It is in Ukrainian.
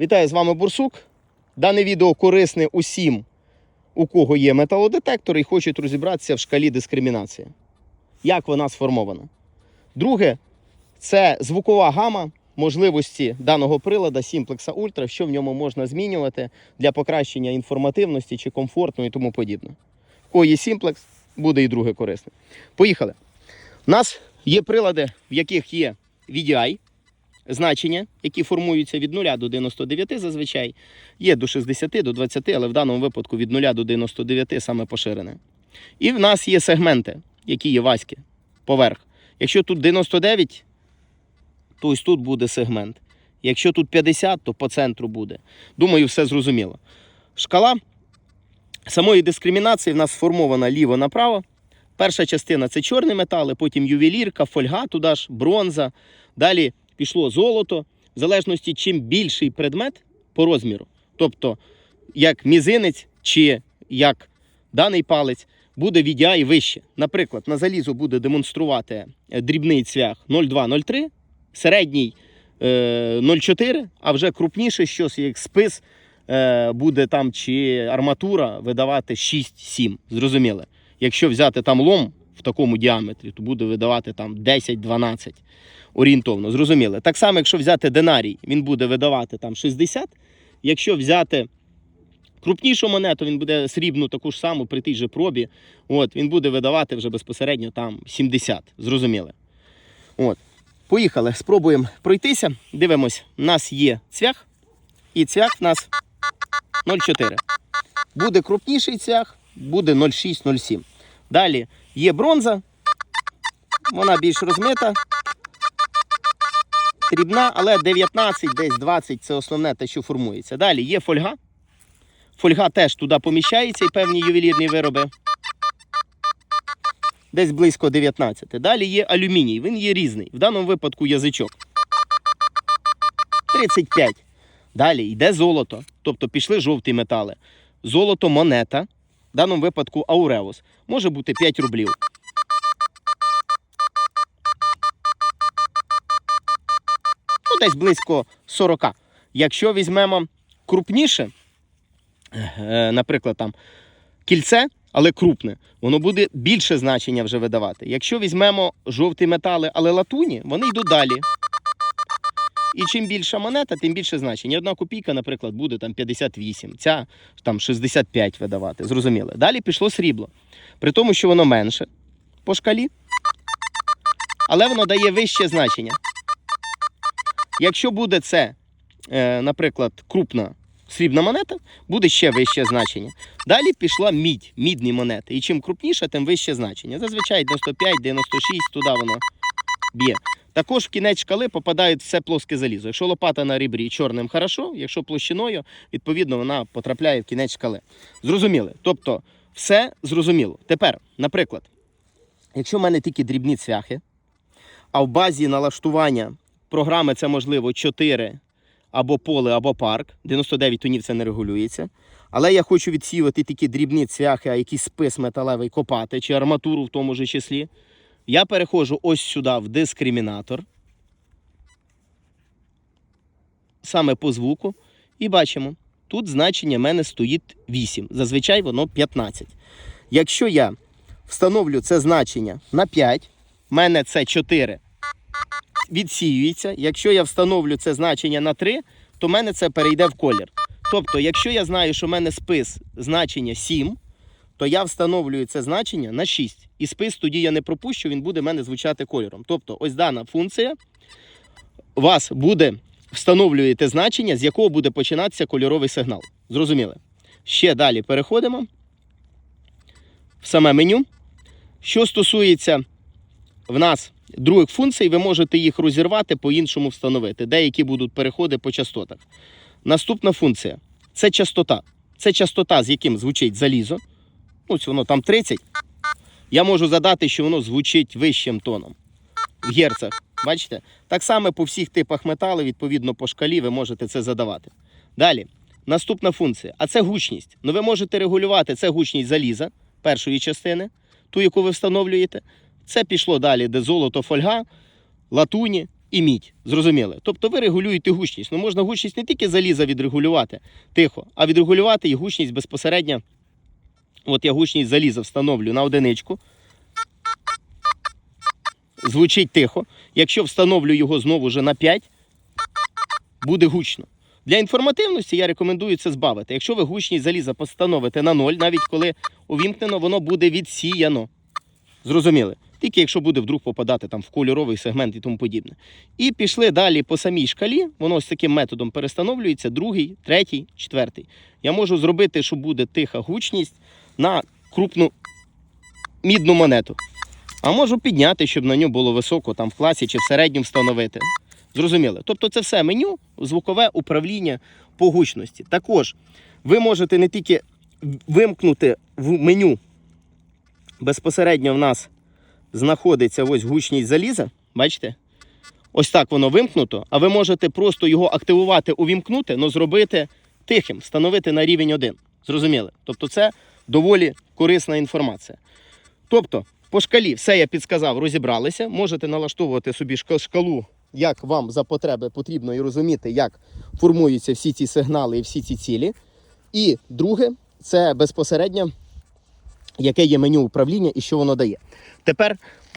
Вітаю з вами Бурсук. Дане відео корисне усім, у кого є металодетектор і хочуть розібратися в шкалі дискримінації. Як вона сформована? Друге, це звукова гама можливості даного прилада Simplex Ultra, що в ньому можна змінювати для покращення інформативності чи комфорту і тому подібне. В кого є Simplex, буде і друге корисне. Поїхали. У нас є прилади, в яких є VDI, значення, які формуються від 0 до 99 зазвичай. Є до 60, до 20, але в даному випадку від 0 до 99 саме поширене. І в нас є сегменти, які є васьки, поверх. Якщо тут 99, то ось тут буде сегмент. Якщо тут 50, то по центру буде. Думаю, все зрозуміло. Шкала самої дискримінації в нас сформована ліво-направо. Перша частина це чорні метали, потім ювелірка, фольга, туди ж бронза. Далі пішло золото. В залежності, чим більший предмет по розміру, тобто як мізинець чи як даний палець, буде VDI вище. Наприклад, на залізо буде демонструвати е, дрібний цвях 0,2-0,3, середній е, 0,4, а вже крупніше щось, як спис, е, буде там чи арматура видавати 6-7. Зрозуміло. Якщо взяти там лом в такому діаметрі, то буде видавати там 10-12 орієнтовно. Зрозуміло. Так само, якщо взяти динарій, він буде видавати там 60. Якщо взяти крупнішу монету, він буде срібну таку ж саму при тій же пробі. От, він буде видавати вже безпосередньо там 70. Зрозуміло. От. Поїхали, спробуємо пройтися. Дивимось, у нас є цвях, і цвях в нас 0,4. Буде крупніший цвях, буде 0,6-0,7. Далі є бронза, вона більш розмита, дрібна, але 19, десь 20 це основне те, що формується. Далі є фольга. Фольга теж туди поміщається і певні ювелірні вироби. Десь близько 19. Далі є алюміній, він є різний. В даному випадку язичок. 35. Далі йде золото, тобто пішли жовті метали. Золото монета, в даному випадку ауреус, може бути 5 рублів. Ну, десь близько 40. Якщо візьмемо крупніше, е, наприклад, там кільце, але крупне, воно буде більше значення вже видавати. Якщо візьмемо жовті метали, але латуні, вони йдуть далі. І чим більша монета, тим більше значення. Одна копійка, наприклад, буде там 58, ця там 65 видавати. Зрозуміло. Далі пішло срібло. При тому, що воно менше по шкалі, але воно дає вище значення. Якщо буде це, е, наприклад, крупна срібна монета, буде ще вище значення. Далі пішла мідь, мідні монети. І чим крупніша, тим вище значення. Зазвичай 95, 96, туди воно б'є. Також в кінець шкали попадає все плоске залізо. Якщо лопата на ребрі чорним хорошо, якщо площиною, відповідно вона потрапляє в кінець шкали. Зрозуміли? Тобто, все зрозуміло. Тепер, наприклад, якщо в мене тільки дрібні цвяхи, а в базі налаштування програми це можливо 4 або поле, або парк. 99 тонів це не регулюється. Але я хочу відсіювати такі дрібні цвяхи, а якийсь спис металевий копати, чи арматуру в тому ж числі. Я переходжу ось сюди в дискримінатор. Саме по звуку. І бачимо, тут значення в мене стоїть 8. Зазвичай воно 15. Якщо я встановлю це значення на 5, в мене це 4 відсіюється. Якщо я встановлю це значення на 3, то в мене це перейде в колір. Тобто, якщо я знаю, що в мене спис значення 7, то я встановлюю це значення на 6. І спис тоді я не пропущу, він буде в мене звучати кольором. Тобто, ось дана функція вас буде встановлюєте значення, з якого буде починатися кольоровий сигнал. Зрозуміли? Ще далі переходимо в саме меню. Що стосується в нас других функцій, ви можете їх розірвати, по-іншому встановити. Деякі будуть переходи по частотах. Наступна функція це частота. Це частота, з яким звучить залізо. Ось воно там 30. Я можу задати, що воно звучить вищим тоном в герцах. Бачите? Так само по всіх типах металу, відповідно по шкалі, ви можете це задавати. Далі, наступна функція. А це гучність. Ну ви можете регулювати це гучність заліза першої частини, ту, яку ви встановлюєте. Це пішло далі, де золото, фольга, латуні, і мідь. Зрозуміли? Тобто ви регулюєте гучність. Ну можна гучність не тільки заліза відрегулювати тихо, а відрегулювати і гучність безпосередньо. От я гучність заліза встановлю на одиничку. Звучить тихо. Якщо встановлю його знову вже на 5, буде гучно. Для інформативності я рекомендую це збавити. Якщо ви гучність заліза постановите на 0, навіть коли увімкнено, воно буде відсіяно. Зрозуміли? Тільки якщо буде вдруг попадати там в кольоровий сегмент і тому подібне. І пішли далі по самій шкалі, воно ось таким методом перестановлюється, другий, третій, четвертий. Я можу зробити, що буде тиха гучність на крупну мідну монету. А можу підняти, щоб на нього було високо там в класі чи в середньому встановити. Зрозуміли? Тобто це все меню, звукове управління по гучності. Також ви можете не тільки вимкнути в меню безпосередньо в нас знаходиться ось гучність заліза. Бачите? Ось так воно вимкнуто, а ви можете просто його активувати, увімкнути, але зробити тихим, встановити на рівень 1. Зрозуміли? Тобто це доволі корисна інформація. Тобто, по шкалі все я підсказав, розібралися. Можете налаштовувати собі шкалу, як вам за потреби потрібно і розуміти, як формуються всі ці сигнали і всі ці цілі. І друге, це безпосередньо яке є меню управління і що воно дає. Тепер